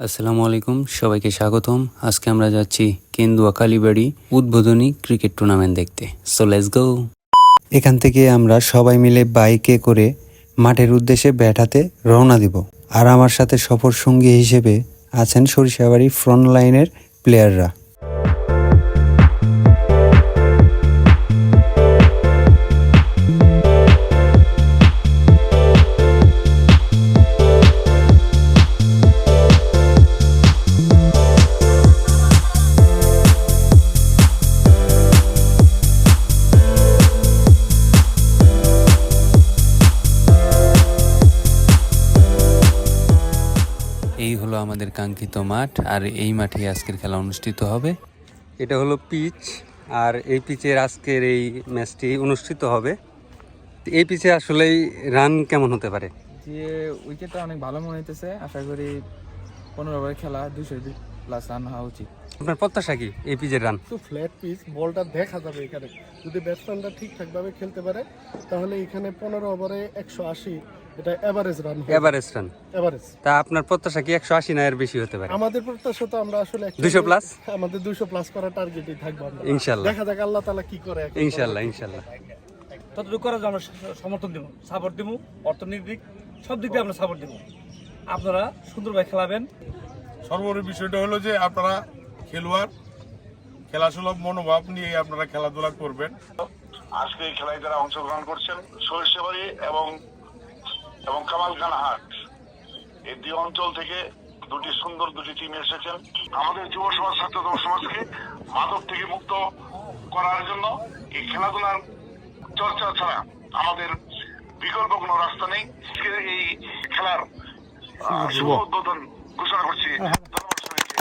আসসালামু আলাইকুম, সবাইকে স্বাগতম। আজকে আমরা যাচ্ছি কেন্দুয়া কালীবাড়ি উদ্বোধনী ক্রিকেট টুর্নামেন্ট দেখতে। সো লেটস গো এখান থেকে আমরা সবাই মিলে বাইকে করে মাঠের উদ্দেশ্যে ব্যাটাতে রওনা দিব। আর আমার সাথে সফর সঙ্গী হিসেবে আছেন সরিষাবাড়ি ফ্রন্ট লাইনের প্লেয়াররা এই হলো আমাদের কাঙ্ক্ষিত মাঠ আর এই মাঠে আজকের খেলা অনুষ্ঠিত হবে। এটা হলো পিচ আর এই পিচের আজকের এই ম্যাচটি অনুষ্ঠিত হবে। এই পিচে আসলেই রান কেমন হতে পারে? যে উইকেটটা অনেক ভালো মনে হইতেছে। আশা করি পনেরো খেলা দুশো প্লাস রান হওয়া উচিত। আপনার প্রত্যাশা কি এই পিচের রান? তো ফ্ল্যাট পিচ বলটা দেখা যাবে এখানে। যদি ব্যাটসম্যানরা ঠিকঠাকভাবে খেলতে পারে তাহলে এখানে পনেরো ওভারে একশো আশি এটা average run average run average তা আপনার প্রত্যাশা কি একশো আশি না এর বেশি হতে পারে? আমাদের প্রত্যাশা তো আমরা আসলে 200 plus? আমাদের দুশো প্লাস করার টার্গেটই থাকব আমরা। ইনশাল্লাহ। দেখা যাক আল্লাহ তালা কি করে এখন। ইনশাল্লাহ ইনশাল্লাহ। ততটুকু করার জন্য আমরা সমর্থন দেবো সাপোর্ট দেবো অর্থনৈতিক সব দিক দিয়ে আমরা সাপোর্ট দেবো। আপনারা সুন্দরভাবে খেলাবেন। সর্বোপরি বিষয়টা হলো যে আপনারা খেলোয়াড় খেলাসুলভ মনোভাব নিয়ে আপনারা খেলাধুলা করবেন। আজকে এই খেলায় যারা অংশগ্রহণ করছেন সরিষাবাড়ি এবং এবং কামাল কানাহাট এই দুই অঞ্চল থেকে দুটি সুন্দর দুটি টিম এসেছেন। আমাদের যুব সমাজ ছাত্র যুব সমাজকে মাদক থেকে মুক্ত করার জন্য এই খেলাধুলার চর্চা ছাড়া আমাদের বিকল্প কোনো রাস্তা নেই। এই খেলার শুভ উদ্বোধন ঘোষণা করছি ধন্যবাদ সবাইকে।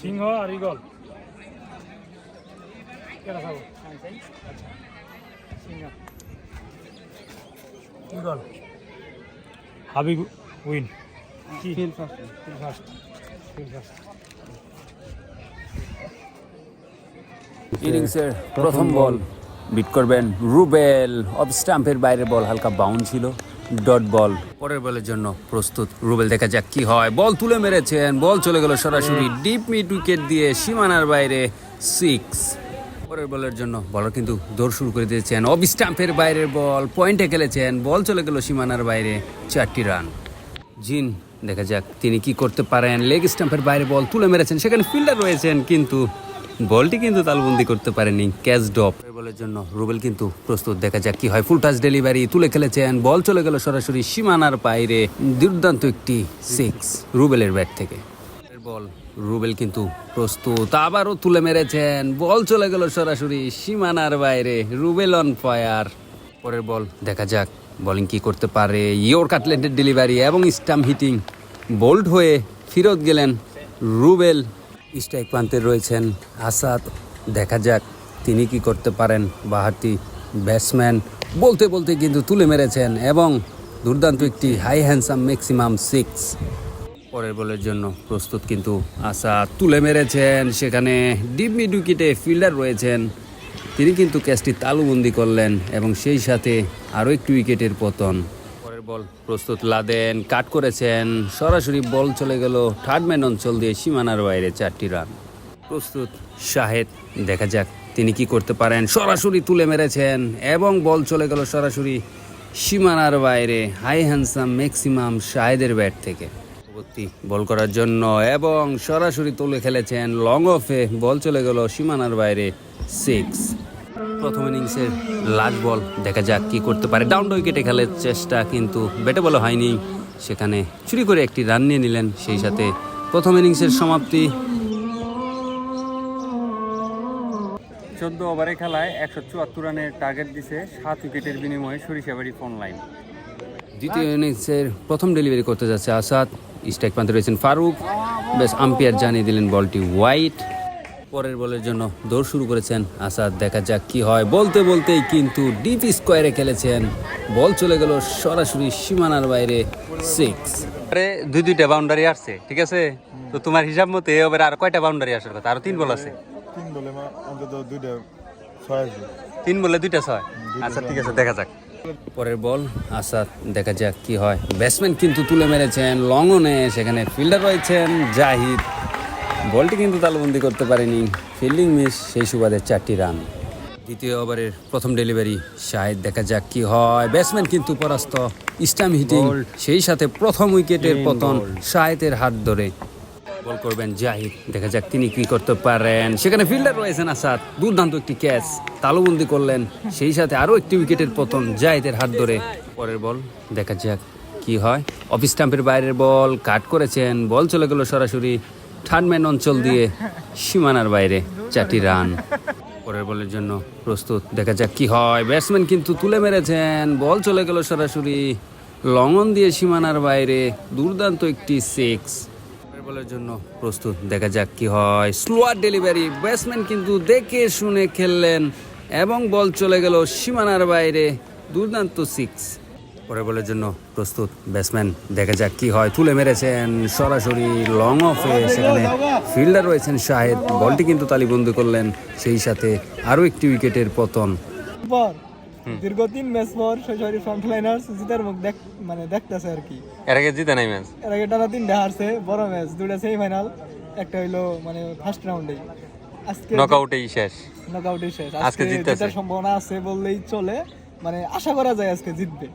সিংহ আর eagle eagle Habib win. First ইনিংসের প্রথম বল বিট করবেন রুবেল। অফ স্টাম্পের বাইরে বল হালকা বাউন্ড ছিল। ডট বল পরের বলের জন্য প্রস্তুত। রুবেল দেখা যাক কি হয়। বল তুলে মেরেছেন বল চলে গেল সরাসরি ডিপ মিড উইকেট দিয়ে সীমানার বাইরে সিক্স পরের বলের জন্য বলার কিন্তু দৌড় শুরু করে দিয়েছেন। অফ স্টাম্পের বাইরের বল পয়েন্টে খেলেছেন। বল চলে গেল সীমানার বাইরে চারটি রান জিন দেখা যাক তিনি কি করতে পারেন। লেগ স্টাম্পের বাইরে বল তুলে মেরেছেন। সেখানে ফিল্ডার রয়েছেন কিন্তু বলটি কিন্তু তালবন্দি করতে পারেনি। ক্যাচ ড্রপ বলের জন্য রুবেল কিন্তু প্রস্তুত। দেখা যাক কি হয়। ফুল টাচ ডেলিভারি তুলে খেলেছেন বল চলে গেল সরাসরি সীমানার বাইরে। দুর্দান্ত একটি সিক্স রুবেলের ব্যাট থেকে। বল রুবেল কিন্তু প্রস্তুত। আবারও তুলে মেরেছেন বল চলে গেল সরাসরি সীমানার বাইরে। রুবেল অন ফায়ার পরের বল দেখা যাক বোলিং কি করতে পারে। ইয়োর কাটলেটের ডেলিভারি এবং স্টাম্প হিটিং বোল্ড হয়ে ফিরত গেলেন রুবেল। স্ট্রাইক প্রান্তে রয়েছেন আসাদ। দেখা যাক তিনি কি করতে পারেন? বাহাতি ব্যাটসম্যান বলতে বলতে কিন্তু তুলে মেরেছেন এবং দুর্দান্ত একটি হাই হ্যান্ডসাম ম্যাক্সিমাম সিক্স পরের বলের জন্য প্রস্তুত কিন্তু আশা তুলে মেরেছেন। সেখানে ডিপ মিড ফিল্ডার রয়েছেন। তিনি কিন্তু ক্যাচটি তালুবন্দি করলেন এবং সেই সাথে আরও একটি উইকেটের পতন। পরের বল প্রস্তুত লাদেন কাট করেছেন। সরাসরি বল চলে গেল থার্ড ম্যান অঞ্চল দিয়ে সীমানার বাইরে চারটি রান প্রস্তুত। শাহেদ, দেখা যাক তিনি কি করতে পারেন। সরাসরি তুলে মেরেছেন এবং বল চলে গেল সরাসরি সীমানার বাইরে হাই হ্যান্ডসাম ম্যাক্সিমাম শাহেদের ব্যাট থেকে। বল করার জন্য এবং সরাসরি তুলে খেলেছেন লং অফে বল চলে গেল সীমানার বাইরে সিক্স। প্রথম ইনিংসের লাস্ট বল, দেখা যাক কি করতে পারে। ডাউন উইকেটে খেলার চেষ্টা কিন্তু ব্যাটে বলে হয়নি। সেখানে চুরি করে একটি রান নিয়ে নিলেন, সেই সাথে প্রথম ইনিংসের সমাপ্তি চোদ্দ ওভারে খেলায় একশো চুয়াত্তর রানের টার্গেট দিছে সাত উইকেটের বিনিময়ে সরিষাবাড়ি ফোন লাইন দ্বিতীয় ইনিংসের প্রথম ডেলিভারি করতে যাচ্ছে আসাদ। স্ট্রাইক প্রান্তে রয়েছেন ফারুক। বেশ আম্পায়ার জানিয়ে দিলেন বলটি হোয়াইট পরের বলের জন্য দৌড় শুরু করেছেন আসাদ। দেখা যাক কি হয়। বলতে বলতেই কিন্তু ডিপ স্কোয়ারে খেলেছেন। বল চলে গেল সরাসরি সীমানার বাইরে সিক্স দুই দুইটা বাউন্ডারি আসছে ঠিক আছে? তো তোমার হিসাব মতে এবার আর কয়টা বাউন্ডারি আসার কথা? আরও তিন বল আছে। তিন বলে অন্তত দুইটা ছয় তিন বলে দুইটা ছয়? আচ্ছা ঠিক আছে দেখা যাক। পরের বল আসাদ দেখা যাক কি হয়। ব্যাটসম্যান কিন্তু তুলে মেরেছেন লং অনে সেখানে ফিল্ডার রয়েছেন জাহিদ। বলটি কিন্তু তালবন্দি করতে পারেনি। ফিল্ডিং মিস সেই সুবাদে চারটি রান দ্বিতীয় ওভারের প্রথম ডেলিভারি শাহেদ দেখা যাক কি হয়। ব্যাটসম্যান কিন্তু পরাস্ত স্টাম হিটিং সেই সাথে প্রথম উইকেটের পতন শাহেদের হাত ধরে। বল করবেন জাহিদ। দেখা যাক তিনি কি করতে পারেন। সেখানে ফিল্ডার রয়েছেন আসাদ। দুর্দান্ত একটি ক্যাচ। তালুবন্দি করলেন। সেই সাথে আরও একটি উইকেটের পতন জাহিদের হাত ধরে। পরের বল, দেখা যাক কি হয়। অফ স্টাম্পের বাইরের বল, কাট করেছেন। বল চলে গেল সরাসরি থার্ডম্যান অঞ্চল দিয়ে সীমানার বাইরে। চারটি রান। পরের বলের জন্য প্রস্তুত। দেখা যাক কি হয়। ব্যাটসম্যান কিন্তু তুলে মেরেছেন। বল চলে গেল সরাসরি লঙ্গন দিয়ে সীমানার বাইরে। দুর্দান্ত একটি সিক্স। বলের জন্য প্রস্তুত। দেখা যাক কি হয়। স্লোয়ার ডেলিভারি ব্যাটসম্যান কিন্তু দেখে শুনে খেললেন এবং বল চলে গেল সীমানার বাইরে। দুর্দান্ত সিক্স পরের বলের জন্য প্রস্তুত ব্যাটসম্যান দেখা যাক কি হয়। তুলে মেরেছেন সরাসরি লং অফে সেখানে ফিল্ডার রয়েছেন শাহেদ। বলটি কিন্তু তালিবন্দি করলেন। সেই সাথে আরও একটি উইকেটের পতন। পর দীর্ঘ তিন ম্যাচ পর শৈশবী ফ্রন্ট লাইনার্স জিতার মুখ দেখ মানে দেখতেছে আর কি। এর আগে জিতে নাই ম্যাচ এর আগে টানা তিনটা হারছে বড় ম্যাচ দুটা সেমিফাইনাল একটা হইল মানে ফার্স্ট রাউন্ডে আজকে নকআউটেই শেষ। নকআউটে শেষ। আজকে জিততেছে। সম্ভাবনা আছে বললেই চলে। মানে আশা করা যায় আজকে জিতবে।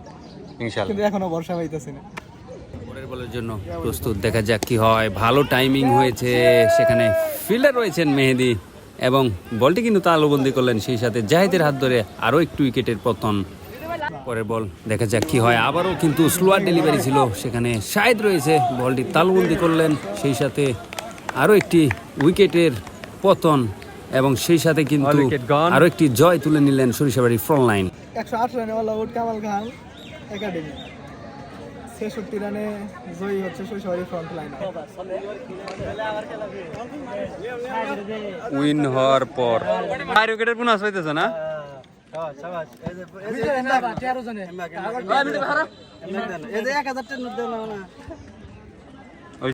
ইনশাআল্লাহ কিন্তু এখনও ভরসা পাইতেছি না। পরের বলের জন্য প্রস্তুত। দেখা যাক কি হয়। ভালো টাইমিং হয়েছে। সেখানে ফিল্ডার রয়েছেন মেহেদি। এবং বলটি কিন্তু তালুবন্দি করলেন সেই সাথে জাহিদের হাত ধরে আরও একটু উইকেটের পতন। পরের বল দেখা যাক কি হয়। আবারও কিন্তু স্লোয়ার ডেলিভারি ছিল। সেখানে শাহেদ রয়েছে। বলটি তালুবন্দি করলেন। সেই সাথে আরও একটি উইকেটের পতন এবং সেই সাথে কিন্তু আরও একটি জয় তুলে নিলেন সরিষাবাড়ি ফ্রন্ট লাইন একশো আট রানে কামাল একাডেমি। ছেষট্টি রানে জয়ী হচ্ছে শৈশবী ফ্রন্ট লাইন উইন হওয়ার পর। চার উইকেটের বোনাস পাইতেছে না? এক হাজার টেন